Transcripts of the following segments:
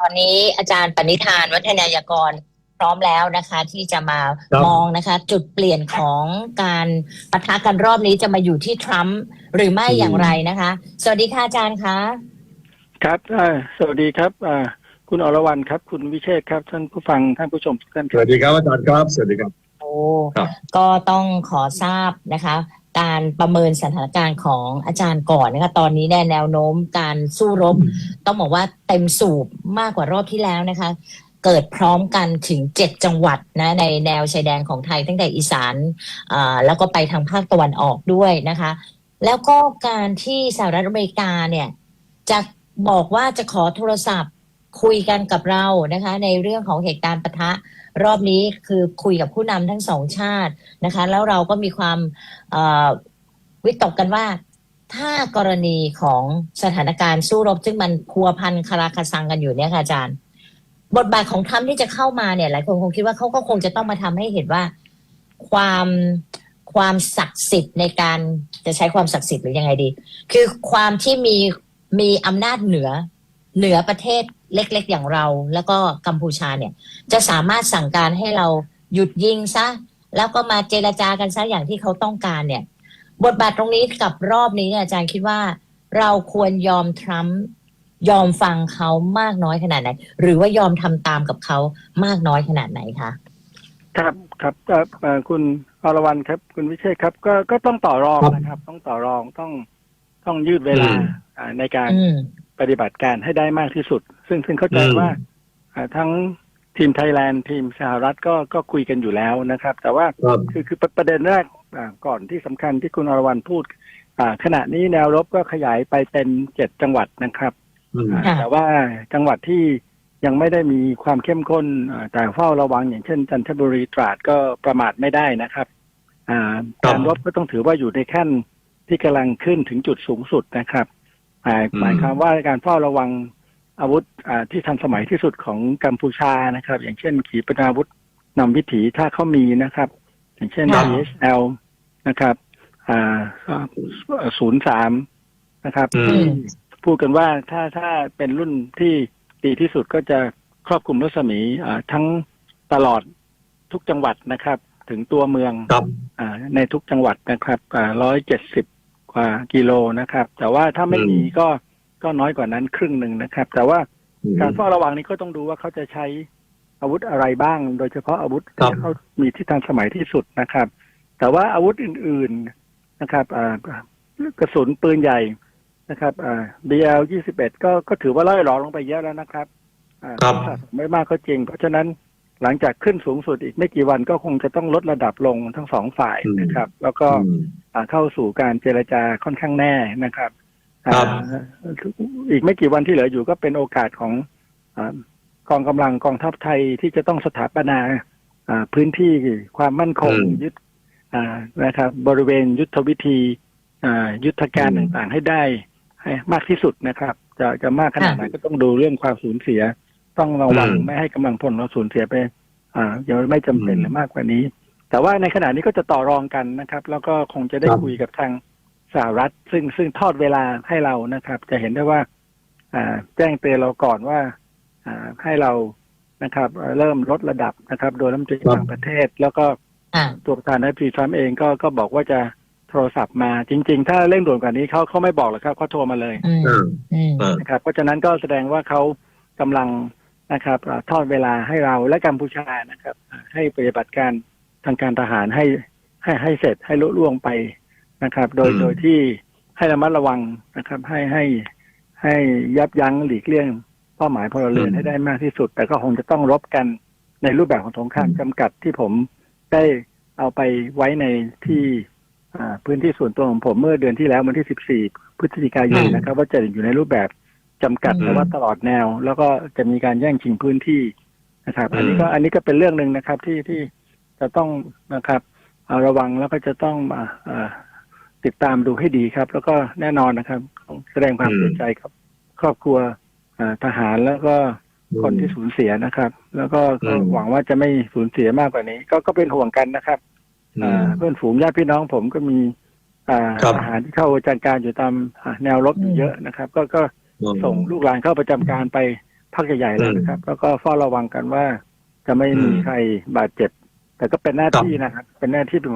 ตอนนี้อาจารย์ปณิธานวัฒนายากรพร้อมแล้วนะคะ ที่จะมาครับ มองนะคะ จุดเปลี่ยนของการปะทะกันรอบนี้จะมาอยู่ที่ทรัมป์หรือไม่อืม อย่างไรนะคะ สวัสดีค่ะอาจารย์คะครับอ่าสวัสดีครับอ่าคุณอรวรรณครับ คุณวิเชษฐ์ครับ ท่านผู้ฟัง ท่านผู้ชมทุกท่านคสรับ วัสดีครับอาจารย์ครับ สวัสดีครับ โอ้ครับ ก็ต้องขอทราบนะคะ การประเมินสถานการณ์ของอาจารย์ก่อนนะคะตอนนี้เนี่ยแนวโน้มการสู้รบ ต้องบอกว่าเต็มสูบมากกว่ารอบที่แล้วนะคะ เกิดพร้อมกันถึงเจ็ดจังหวัดนะในแนวชายแดนของไทยตั้งแต่อีสานอ่าแล้วก็ไปทางภาคตะวันออกด้วยนะคะ แล้วก็การที่สหรัฐอเมริกาเนี่ยจะบอกว่าจะขอโทรศัพท์คุยกันกับเรานะคะ ในเรื่องของเหตุการณ์ปะทะ รอบนี้คือคุยกับผู้นำทั้งสองชาตินะคะ แล้วเราก็มีความวิตกกันว่าถ้ากรณีของสถานการณ์สู้รบ ซึ่งมันพัวพันคาราคาซังกันอยู่เนี่ยค่ะอาจารย์ บทบาทของทรัมป์ที่จะเข้ามาเนี่ยหลายคนคงคิดว่าเขาก็คงจะต้องมาทำให้เห็นว่าความความศักดิ์สิทธิ์ในการจะใช้ความศักดิ์สิทธิ์หรือยังไงดี คือความที่มีมีอำนาจเหนือเหนือประเทศ เล็กๆอย่างเรา แล้วก็กัมพูชาเนี่ย จะสามารถสั่งการให้เราหยุดยิงซะ แล้วก็มาเจรจากันซะอย่างที่เขาต้องการเนี่ย บทบาทตรงนี้กับรอบนี้เนี่ยอาจารย์คิดว่าเราควรยอมทรัมป์ยอมฟังเขามากน้อยขนาดไหน หรือว่ายอมทำตามกับเขามากน้อยขนาดไหนคะครับครับก็เอ่อคุณอรวรรณครับ คุณวิเชษฐ์ครับ ก็ก็ต้องต่อรองครับนะครับ ต้องต่อรองต้องต้องยืดเวลาอืมอ่าในการอืม ปฏิบัติการให้ได้มากที่สุด ซึ่งซึ่งเข้าใจอืมว่าอ่าทั้งทีมไทยแลนด์ทีมสหรัฐก็ก็คุยกันอยู่แล้วนะครับ แต่ว่าครับคือคือประเด็นแรกอ่าก่อนที่สำคัญที่คุณอรวรรณพูดอ่าขณะนี้แนวรบก็ขยายไปเป็นเจ็ดจังหวัดนะครับอืมอ่าค่ะแต่ว่าจังหวัดที่ยังไม่ได้มีความเข้มข้นอ่าแต่เฝ้าระวังอย่างเช่น จันทบุรีตราดก็ประมาทไม่ได้นะครับอ่าครับการรบก็ต้องถือว่าอยู่ในขั้นที่กำลังขึ้นถึงจุดสูงสุดนะครับอ่าอืม หมายความว่าการเฝ้าระวังอาวุธอ่าที่ทันสมัยที่สุดของกัมพูชานะครับ อย่างเช่น ขีปนาวุธนำวิถีถ้าเขามีนะครับ อย่างเช่นค่ะ DSL นะครับอ่าศูนย์สามนะครับอืมที่พูดกันว่าถ้าถ้าเป็นรุ่นที่ดีที่สุดก็จะครอบคลุมรัศมีอ่าทั้งตลอดทุกจังหวัดนะครับ ถึงตัวเมืองครับอ่าในทุกจังหวัดนะครับร้อยเจ็ดสิบ กว่ากิโลนะครับ แต่ว่าถ้าไม่อืมมีก็ก็น้อยกว่านั้นครึ่งหนึ่งนะครับ แต่ว่าอืมการเฝ้าระวังนี้ก็ต้องดูว่าเขาจะใช้อาวุธอะไรบ้าง โดยเฉพาะอาวุธครับที่เขามีที่ทันสมัยที่สุดนะครับ แต่ว่าอาวุธอื่น ๆนะครับอ่ากระสุนปืนใหญ่นะครับอ่า BL 21ก็ก็ถือว่าล่อยหลอลงไปเยอะแล้วนะครับอ่าครับสะสมไม่มากก็จริง เพราะฉะนั้นหลังจากขึ้นสูงสุดอีกไม่กี่วันก็คงจะต้องลดระดับลงทั้งสองฝ่ายนะครับ แล้วก็อืมอ่า เข้าสู่การเจรจาค่อนข้างแน่นะครับครับอ่าอีกไม่กี่วันที่เหลืออยู่ก็เป็นโอกาสของอากองกำลังกองทัพไทยที่จะต้องสถาปนาอ่าพื้นที่ความมั่นคงอืมยึดอ่านะครับ บริเวณยุทธวิธีอ่ายุทธการอืมต่างๆให้ได้ให้มากที่สุดนะครับ จะจะมากขนาดไหนค่ะก็ต้องดูเรื่องความสูญเสีย ต้องระวังอืมไม่ให้กำลังพลเราสูญเสียไป อ่ายังไม่จำเป็นอืมหรือมากกว่านี้ แต่ว่าในขณะนี้ก็จะต่อรองกันนะครับ แล้วก็คงจะได้ครับคุยกับทางสหรัฐ ซึ่งซึ่งทอดเวลาให้เรานะครับ จะเห็นได้ว่าอ่าแจ้งเตือนเราก่อนว่าอ่าให้เรานะครับเอ่อเริ่มลดระดับนะครับ โดยรัฐมนตรีครับต่างประเทศ แล้วก็อ่าตัวประธานาธิบดีทรัมป์เองก็ก็บอกว่าจะโทรศัพท์มาจริง ๆ ถ้าเร่งด่วนกว่านี้เขาเขาไม่บอกหรอกครับเขาโทรมาเลยอืมอ่าอืมอ่านะครับเพราะฉะนั้นก็แสดงว่าเขากำลังนะครับเอ่อทอดเวลาให้เราและกัมพูชานะครับเอ่อให้ปฏิบัติการ ทางการทหารให้ให้ให้เสร็จให้ลุล่วงไปนะครับ โดยอืม โดยที่ให้ระมัดระวังนะครับ ให้ให้ให้ยับยั้งหลีกเลี่ยงเป้าหมายพลเรือนให้ได้มากที่สุด แต่ก็คงจะต้องรบกันในรูปแบบของสงครามจำกัดที่ผมได้เอาไปไว้ในที่อ่าพื้นที่ส่วนตัวของผมเมื่อเดือนที่แล้ววันที่ 14 พฤศจิกายนอืม นะครับ ว่าจะอยู่ในรูปแบบจำกัดอืม แต่ว่าตลอดแนว แล้วก็จะมีการแย่งชิงพื้นที่นะครับ อันนี้อืมก็อันนี้ก็เป็นเรื่องหนึ่งนะครับที่ที่ จะต้องนะครับเอาระวังแล้วก็จะต้องมาเอ่อติดตามดูให้ดีครับ แล้วก็แน่นอนนะครับต้องแสดงความเสียใจกับครอบครัวเอ่อทหารแล้วก็คนที่สูญเสียนะครับ แล้วก็ก็อืมหวังว่าจะไม่สูญเสียมากกว่านี้ ก็ก็เป็นห่วงกันนะครับอือ่ามเพื่อนฝูงญาติพี่น้องผมก็มีอ่าครับทหารที่เข้าประจำการอยู่ตามอ่าแนวรบอยู่อืมเยอะนะครับ ก็ก็อืมส่งลูกหลานเข้าประจำการไปพักใหญ่ๆแล้วนะครับ แล้วก็เฝ้าระวังกันว่าจะไม่มีใครบาดเจ็บ แต่ก็เป็นหน้าที่นะครับ เป็นหน้าที่เป็น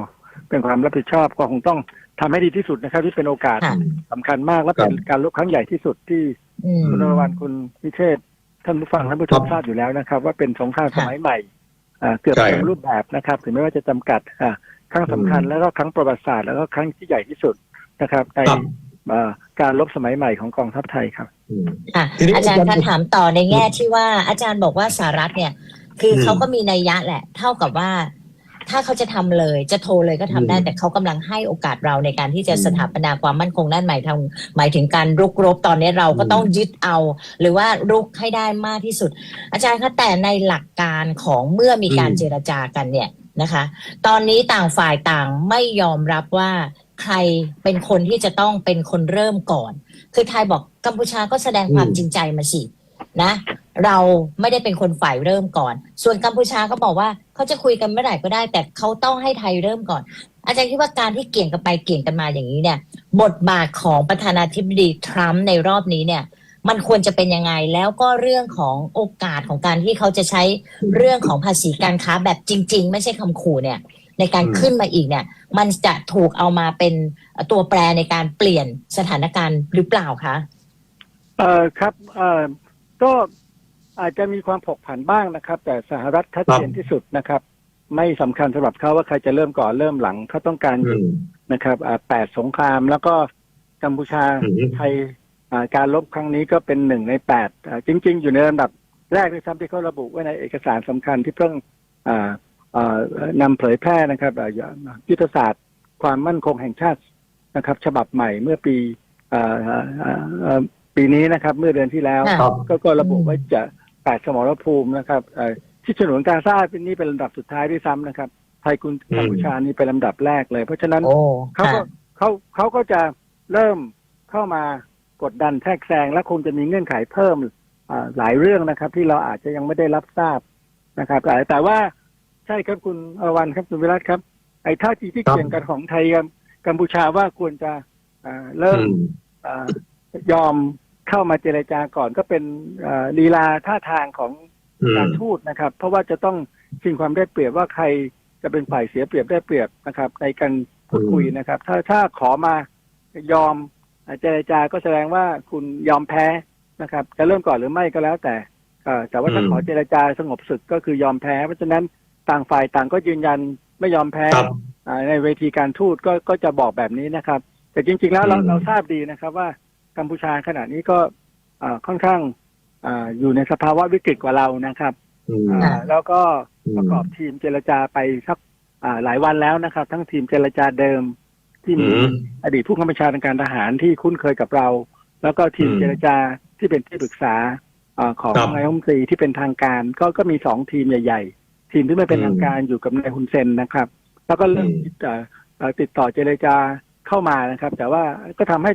เป็นความรับผิดชอบก็คงต้องทำให้ดีที่สุดนะครับ ที่เป็นโอกาสค่ะสำคัญมากและเป็นการลบครั้งใหญ่ที่สุดที่อืมคุณนรวันคุณพิเชษฐ์ท่านผู้ฟังท่านผู้ชมทราบอยู่แล้วนะครับ ว่าเป็นสงครามสมัยใหม่อ่าเกือบใช่เต็มรูปแบบนะครับ ถึงแม้ว่าจะจำกัดอ่าครั้งสำคัญแล้วก็ครั้งประวัติศาสตร์แล้วก็ครั้งที่ใหญ่ที่สุดนะครับในครับอ่าการลบสมัยใหม่ของกองทัพไทยครับอืมค่ะทีนี้อาจารย์อาจารย์คะถามต่อในแง่ที่ว่าอาจารย์บอกว่าสหรัฐเนี่ย คืออืมเขาก็มีนัยยะแหละ เท่ากับว่า ถ้าเขาจะทำเลย จะโทรเลยก็ทำได้อืมแต่เขากำลังให้โอกาสเราในการที่จะอืมสถาปนาความมั่นคงด้านใหม่ทางหมายถึงการรุกรบตอนนี้เราก็อืมต้องยึดเอา หรือว่ารุกให้ได้มากที่สุด อาจารย์คะแต่ในหลักการของเมื่อมีการเจรจากันเนี่ยนะคะ ตอนนี้ต่างฝ่ายต่างไม่ยอมรับว่าใครเป็นคนที่จะต้องเป็นคนเริ่มก่อน คือไทยบอกกัมพูชาก็แสดงความอืมจริงใจมาสิ นะ เราไม่ได้เป็นคนฝ่ายเริ่มก่อน ส่วนกัมพูชาก็บอกว่าเขาจะคุยกันเมื่อไหร่ก็ได้ แต่เขาต้องให้ไทยเริ่มก่อน อาจารย์คิดว่าการที่เกี่ยงกันไปเกี่ยงกันมาอย่างนี้เนี่ย บทบาทของประธานาธิบดีทรัมป์ในรอบนี้เนี่ย มันควรจะเป็นยังไงแล้วก็เรื่องของโอกาสของการที่เขาจะใช้เรื่องของภาษีการค้าแบบจริง ๆ ไม่ใช่คำขู่เนี่ย ในการขึ้นมาอีกเนี่ย มันจะถูกเอามาเป็นตัวแปรในการเปลี่ยนสถานการณ์หรือเปล่าคะ เอ่อครับเอ่อ ก็อาจจะมีความผกผันบ้างนะครับ แต่สหรัฐชัดเจนที่สุดนะครับ ไม่สำคัญสำหรับเขาว่าใครจะเริ่มก่อนเริ่มหลังเขาต้องการหอืยุดมนะครับอ่าแปดสงครามแล้วก็กัมพูชาอืมไทยอ่าการลบครั้งนี้ก็เป็นหนึ่งในแปดอ่าจริง ๆ อยู่ในลำดับแรกด้วยซ้ำที่เขาระบุไว้ในเอกสารสำคัญที่เพิ่งอ่าอ่านำเผยแพร่นะครับอ่ายุทธศาสตร์ความมั่นคงแห่งชาตินะครับ ฉบับใหม่เมื่อปีอ่าอ่าอ่าอ่า ปีนี้นะครับ เมื่อเดือนที่แล้วค่ะครับ ก็ก็ระบุไว้จะแปดสมรภูมินะครับเอ่อที่ฉนวนกาซาเป็นนี่เป็นลำดับสุดท้ายด้วยซ้ำนะครับ ไทยกุนอืมกัมพูชานี่เป็นลำดับแรกเลย เพราะฉะนั้น โอ้เขาก็ค่ะ เขาเขาก็จะเริ่มเข้ามากดดันแทรกแซงและคงจะมีเงื่อนไขเพิ่มอ่าหลายเรื่องนะครับ ที่เราอาจจะยังไม่ได้รับทราบนะครับแต่แต่ว่าใช่ครับคุณอรวรรณครับคุณวิรัตครับ ไอ้ท่าทีที่ครับ เกี่ยงกันของไทยกับกัมพูชาว่าควรจะอ่าเริ่มอืมเอ่อ ยอมเข้ามาเจรจาก่อนก็เป็นเอ่อลีลาท่าทางของอืมการทูตนะครับ เพราะว่าจะต้องชิงความได้เปรียบว่าใครจะเป็นฝ่ายเสียเปรียบได้เปรียบนะครับ ในการพูดคุยนะครับ ถ้าถ้าขอมายอมเจรจาก็แสดงว่าคุณยอมแพ้นะครับ จะเริ่มก่อนหรือไม่ก็แล้วแต่เอ่อแต่ว่าถ้าอืมขอเจรจาสงบศึกก็คือยอมแพ้ เพราะฉะนั้นต่างฝ่ายต่างก็ยืนยันไม่ยอมแพ้ครับอ่าในเวทีการทูตก็ก็จะบอกแบบนี้นะครับ แต่จริง ๆ แล้วเราอืมเราทราบดีนะครับว่า กัมพูชาขณะนี้ก็อ่าค่อนข้างอ่าอยู่ในสภาวะวิกฤตกว่าเรานะครับอืมอ่าแล้วก็อืมประกอบทีมเจรจาไปสักอ่าหลายวันแล้วนะครับ ทั้งทีมเจรจาเดิม ที่มีอืมอดีตผู้กำกับชาทางการทหารที่คุ้นเคยกับเรา แล้วก็ทีมอืมเจรจาที่เป็นที่ปรึกษาอาของครับนายกรัฐมนตรีที่เป็นทางการ ก็ก็มีสองทีมใหญ่ ๆ ทีมที่ไม่เป็นอืมทางการอยู่กับนายฮุนเซนนะครับ แล้วก็เริ่มอืมติดต่อเอ่อติดต่อเจรจาเข้ามานะครับ แต่ว่าก็ทำให้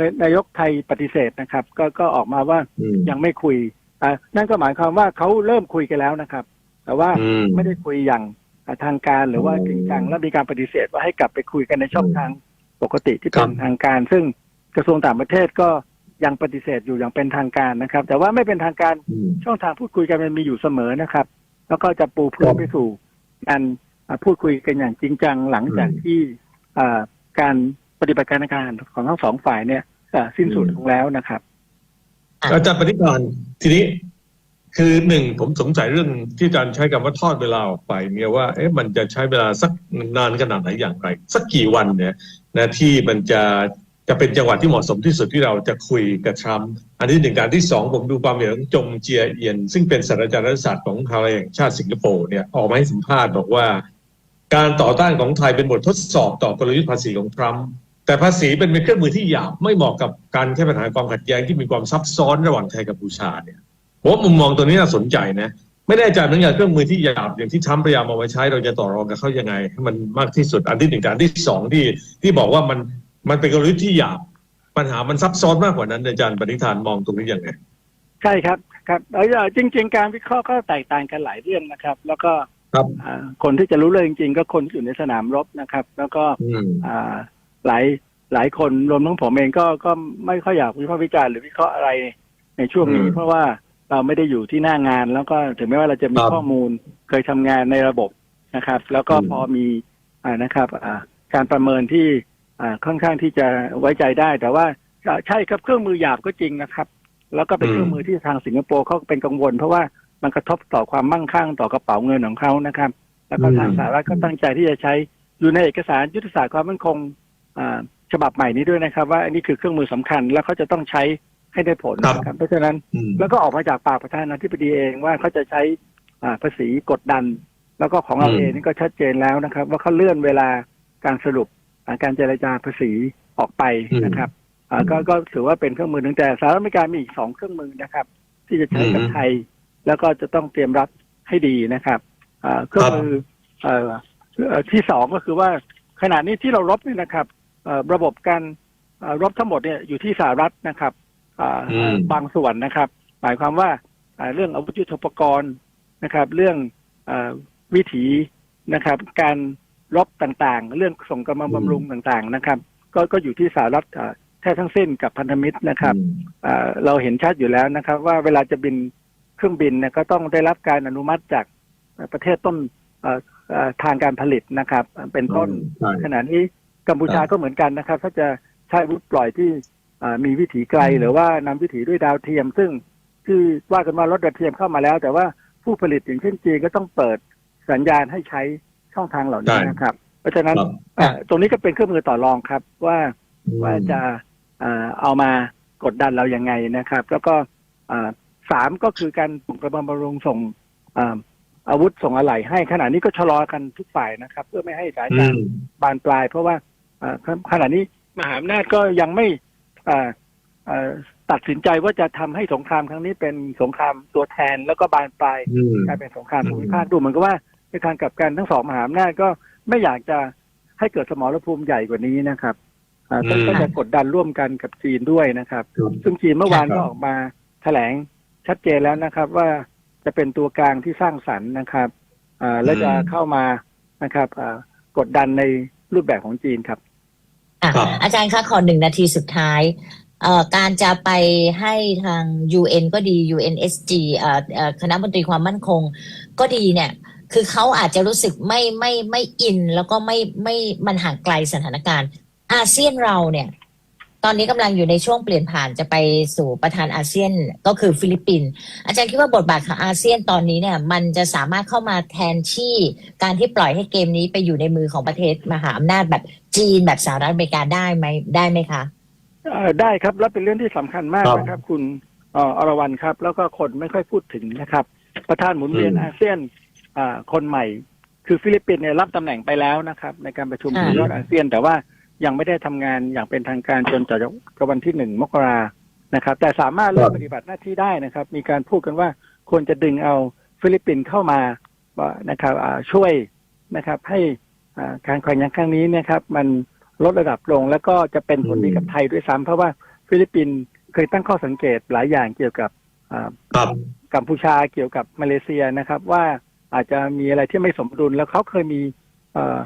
นายนายกไทยปฏิเสธนะครับ ก็ก็ออกมาว่าอืมยังไม่คุยอ่านั่นก็หมายความว่าเขาเริ่มคุยกันแล้วนะครับ แต่ว่าอืมไม่ได้คุยอย่างทางการหรือว่าอืมจริงจังและมีการปฏิเสธว่าให้กลับไปคุยกันในช่องอืมทางปกติที่ครัเป็บนทางการ ซึ่งกระทรวงต่างประเทศก็ยังปฏิเสธอยู่อย่างเป็นทางการนะครับ แต่ว่าไม่เป็นทางการอืมช่องทางพูดคุยกันมันมีอยู่เสมอนะครับ แล้วก็จะปูพื้คนรับไปสู่การอ่าพูดคุยกันอย่างจริงจังหลังจากอืมที่อ่าการปฏิบัติการทางการของทั้งสองฝ่ายเนี่ยอ่า สิ้นสุดลงแล้วนะครับอาจารย์ปณิธานทีนี้คือหนึ่งผมสงสัยเรื่องที่อาจารย์ใช้คำว่าทอดเวลาออกไป เนี่ยว่าเอ๊ะมันจะใช้เวลาสักนานขนาดไหนอย่างไร สักกี่วันเนี่ยนะที่มันจะจะเป็นจังหวะที่เหมาะสมที่สุดที่เราจะคุยกับทรัมป์อันที่หนึ่งการที่สองผมดูความเห็นของจงเจียเอียน ซึ่งเป็นศาสตราจารย์รัฐศาสตร์ของมหาวิทยาลัยแห่งชาติสิงคโปร์เนี่ยออกมาให้สัมภาษณ์บอกว่า การต่อต้านของไทยเป็นบททดสอบต่อกลยุทธ์ภาษีของทรัมป์ แต่ภาษีเป็นเครื่องมือที่หยาบไม่เหมาะกับการแก้ปัญหาความขัดแย้งที่มีความซับซ้อนระหว่างไทยกับกัมพูชาเนี่ยผมว่ามุมมองตัวนี้น่าสนใจนะไม่แน่ใจเหมือนกันเครื่องมือที่หยาบอย่างที่ทรัมป์พยายามเอาไว้ใช้เราจะต่อรองกับเขายังไงให้มันมากที่สุดอันที่หนึ่งการที่สองที่ที่บอกว่ามันมันเป็นกลยุทธ์ที่หยาบปัญหามันซับซ้อนมากกว่านั้นอาจารย์ปณิธานมองตรงนี้ยังไงใช่ครับครับเอ่อจริง ๆ การวิเคราะห์ก็แตกต่างกันหลายเรื่องนะครับ แล้วก็ครับอ่าคนที่จะรู้เรื่องจริง ๆ ก็คนที่อยู่ในสนามรบนะครับ แล้วก็อืมอ่า หลายหลายคนรวมทั้งผมเองก็ก็ไม่ค่อยอยากวิพากษ์วิจารณ์หรือวิเคราะห์อะไรในช่วงนี้อืมเพราะว่าเราไม่ได้อยู่ที่หน้างาน แล้วก็ถึงแม้ว่าเราจะมีครับข้อมูลเคยทำงานในระบบนะครับ แล้วก็อืมพอมีอ่านะครับอ่าการประเมินที่อ่าค่อนข้างที่จะไว้ใจได้ แต่ว่าอ่าใช่ครับเครื่องมือหยาบก็จริงนะครับ แล้วก็เป็นเครื่องมือที่ทางสิงคโปร์เขาเป็นกังวล เพราะว่ามันกระทบต่อความมั่งคั่งต่อกระเป๋าเงินของเขานะครับ แล้วก็ทางสหรัฐก็ตั้งใจที่จะใช้อยู่ในเอกสารยุทธศาสตร์ความมั่นคงอ่า ฉบับใหม่นี้ด้วยนะครับ ว่าอันนี้คือเครื่องมือสำคัญ แล้วเขาจะต้องใช้ให้ได้ผลนะครับ เพราะฉะนั้นอืมแล้วก็ออกมาจากปากประธานาธิบดีเองว่าเขาจะใช้อ่าภาษีกดดัน แล้วก็ของเราอืมเองนี่ก็ชัดเจนแล้วนะครับ ว่าเขาเลื่อนเวลาการสรุปอ่าการเจรจาภาษีออกไปนะครับอ่าก็ก็ถือว่าเป็นเครื่องมือหนึ่งแต่สหรัฐอเมริกามีอีกสองเครื่องมือนะครับ ที่จะใช้กับไทย แล้วก็จะต้องเตรียมรับให้ดีนะครับอ่าเครื่องมือเอ่อเอ่อที่สองก็คือว่าขณะนี้ที่เรารบเนี่ยนะครับเอ่อ ระบบการเอ่อรบทั้งหมดเนี่ยอยู่ที่สหรัฐนะครับอ่าอืมบางส่วนนะครับ หมายความว่าอ่าเรื่องอาวุธยุทโธปกรณ์นะครับ เรื่องอาวิถีนะครับ การรบต่างๆ เรื่องส่งกำลังบำรุงต่างๆนะครับ ก็ก็อยู่ที่สหรัฐอ่าแท้ทั้งสิ้นกับพันธมิตรนะครับอ่าเราเห็นชัดอยู่แล้วนะครับ ว่าเวลาจะบินเครื่องบินเนี่ยก็ต้องได้รับการอนุมัติจากประเทศต้นเอ่อเอ่อทางการผลิตนะครับ เป็นต้นใช่ขณะนี้ กัมพูชาครับก็เหมือนกันนะครับ ถ้าจะใช้อาวุธปล่อยที่อ่ามีวิถีไกลอืมหรือว่านำวิถีด้วยดาวเทียม ซึ่งที่ว่ากันว่ารถดาวเทียมเข้ามาแล้ว แต่ว่าผู้ผลิตอย่างเช่นจีนก็ต้องเปิดสัญญาณให้ใช้ช่องทางเหล่านี้ใช่นะครับ เพราะฉะนั้นครับอ่าตรงนี้ก็เป็นเครื่องมือต่อรองครับว่าว่าจะเอ่อเอามากดดันเรายังไงนะครับ แล้วก็อ่าสามก็คือการส่งกระบำรุงส่งอ่าอาวุธส่งอะไหล่ให้ขณะนี้ก็ชะลอกันทุกฝ่ายนะครับ เพื่อไม่ให้สถานอืการมณ์บานปลาย เพราะว่าอ่า ขณะนี้มหาอำนาจก็ยังไม่อ่าอ่าตัดสินใจว่าจะทำให้สงครามครั้งนี้เป็นสงครามตัวแทนแล้วก็บานปลายอืมกลายเป็นสงครามภูมิภาคดูเหมือนกับว่าในทางกลับกันทั้งสองมหาอำนาจก็ไม่อยากจะให้เกิดสมรภูมิใหญ่กว่านี้นะครับอ่าก็อืมก็จะกดดันร่วมกันกับจีนด้วยนะครับครับซึ่งจีนเมื่อวานครับก็ออกมาแถลงชัดเจนแล้วนะครับ ว่าจะเป็นตัวกลางที่สร้างสรรค์นะครับอ่าและจะเข้ามานะครับอ่ากดดันในรูปแบบของจีนครับ อะครับ อาจารย์คะขอหนึ่งนาทีสุดท้ายเอ่อการจะไปให้ทาง UN ก็ดี UNSG เอ่อเอ่อคณะมนตรีความมั่นคง ก็ดีเนี่ย คือเขาอาจจะรู้สึกไม่ไม่ไม่อิน แล้วก็ไม่ไม่มันห่างไกลสถานการณ์ อาเซียนเราเนี่ย ตอนนี้กำลังอยู่ในช่วงเปลี่ยนผ่านจะไปสู่ประธานอาเซียนก็คือฟิลิปปินส์อาจารย์คิดว่าบทบาทของอาเซียนตอนนี้เนี่ย มันจะสามารถเข้ามาแทนที่การที่ปล่อยให้เกมนี้ไปอยู่ในมือของประเทศมหาอำนาจแบบจีนแบบสหรัฐอเมริกาได้ไหมได้ไหมคะเอ่อได้ครับและเป็นเรื่องที่สำคัญมากครับนะครับ คุณเอ่ออรวรรณครับ แล้วก็คนไม่ค่อยพูดถึงนะครับ ประธานหมุนเวียนอืมอาเซียนอ่าคนใหม่ คือฟิลิปปินส์เนี่ยรับตำแหน่งไปแล้วนะครับ ในการประชุมอ่าสุดยอดอาเซียนแต่ว่า ยังไม่ได้ทำงานอย่างเป็นทางการจนจากวันที่หนึ่งมกรานะครับ แต่สามารถเริ่มปฏิบัติหน้าที่ได้นะครับ มีการพูดกันว่าควรจะดึงเอาฟิลิปปินส์เข้ามาว่านะครับอ่าช่วยนะครับ ให้อ่าการแข่งขันครั้งนี้นะครับ มันลดระดับลงแล้วก็จะเป็นผลดีกับไทยด้วยซ้ำเพราะว่าฟิลิปปินส์เคยตั้งข้อสังเกตหลายอย่างเกี่ยวกับอ่าครับกัมพูชาเกี่ยวกับมาเลเซียนะครับ ว่าอาจจะมีอะไรที่ไม่สมดุลแล้วเขาเคยมีเอ่อเอ่อ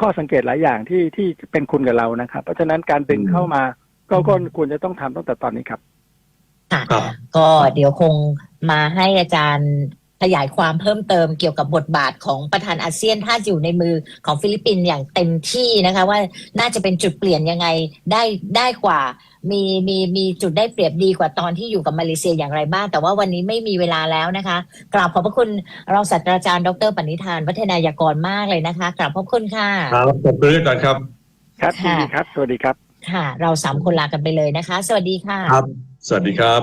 ข้อสังเกตหลายอย่างที่ที่เป็นคุณกับเรานะครับ เพราะฉะนั้นการดึงเข้ามาก็ก็ควรจะต้องทำตั้งแต่ตอนนี้ครับค่ะครับก็เดี๋ยวคงมาให้อาจารย์ ขยายความเพิ่มเติมเกี่ยวกับบทบาทของประธานอาเซียนถ้าอยู่ในมือของฟิลิปปินส์อย่างเต็มที่นะคะ ว่าน่าจะเป็นจุดเปลี่ยนยังไงได้ได้กว่ามีมีมีจุดได้เปรียบดีกว่าตอนที่อยู่กับมาเลเซียอย่างไรบ้าง แต่ว่าวันนี้ไม่มีเวลาแล้วนะคะ กราบขอบพระคุณรองศาสตราจารย์ ดรปณิธาน วัฒนายากรมากเลยนะคะ กราบขอบคุณค่ะครับขอบคุณอาจารย์ครับ ครับยินค่ะดีครับ สวัสดีครับ ค่ะ เราสามคนลากันไปเลยนะคะ สวัสดีค่ะครับ สวัสดีครับ